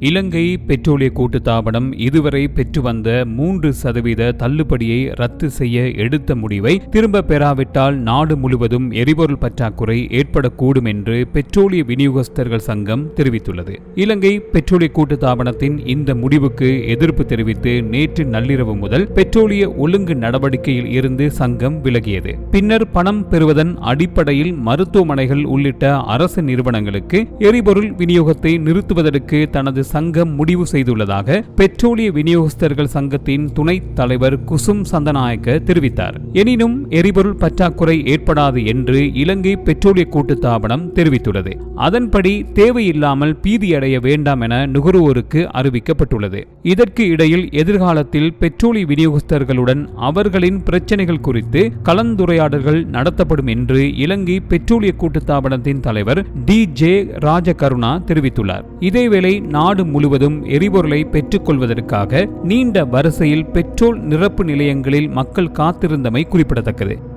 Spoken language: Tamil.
இலங்கை பெட்ரோலிய கூட்டுத்தாபனம் இதுவரை பெற்று வந்த மூன்று சதவீத தள்ளுபடியை ரத்து செய்ய எடுத்த முடிவை திரும்ப பெறாவிட்டால் நாடு முழுவதும் எரிபொருள் பற்றாக்குறை ஏற்படக்கூடும் என்று பெட்ரோலிய விநியோகஸ்தர்கள் சங்கம் தெரிவித்துள்ளது. இலங்கை பெட்ரோலிய கூட்டுத்தாபனத்தின் இந்த முடிவுக்கு எதிர்ப்பு தெரிவித்து நேற்று நள்ளிரவு முதல் பெட்ரோலிய ஒழுங்கு நடவடிக்கையில் இருந்து சங்கம் விலகியது. பின்னர் பணம் பெறுவதன் அடிப்படையில் மருத்துவமனைகள் உள்ளிட்ட அரசு நிறுவனங்களுக்கு எரிபொருள் விநியோகத்தை நிறுத்துவதற்கு தனது சங்கம் முடிவு செய்துள்ளதாக பெட்ரோலிய விநியோகஸ்தர்கள் சங்கத்தின் துணைத் தலைவர் குசும் சந்தநாயக்க தெரிவித்தார். எனினும் எரிபொருள் பற்றாக்குறை ஏற்படாது என்று இலங்கை பெட்ரோலிய கூட்டுத்தாபனம் தெரிவித்துள்ளது. அதன்படி தேவையில்லாமல் பீதியடைய வேண்டாம் என நுகர்வோருக்கு அறிவிக்கப்பட்டுள்ளது. இதற்கு இடையில் எதிர்காலத்தில் பெட்ரோலிய விநியோகஸ்தர்களுடன் அவர்களின் பிரச்சனைகள் குறித்து கலந்துரையாடல்கள் நடத்தப்படும் என்று இலங்கை பெட்ரோலிய கூட்டுத்தாபனத்தின் தலைவர் டி ஜே ராஜகருணா தெரிவித்துள்ளார். இதேவேளை நாடு முழுவதும் எரிபொருளை பெற்றுக்கொள்வதற்காக நீண்ட வரிசையில் பெட்ரோல் நிரப்பு நிலையங்களில் மக்கள் காத்திருந்தமை குறிப்பிடத்தக்கது.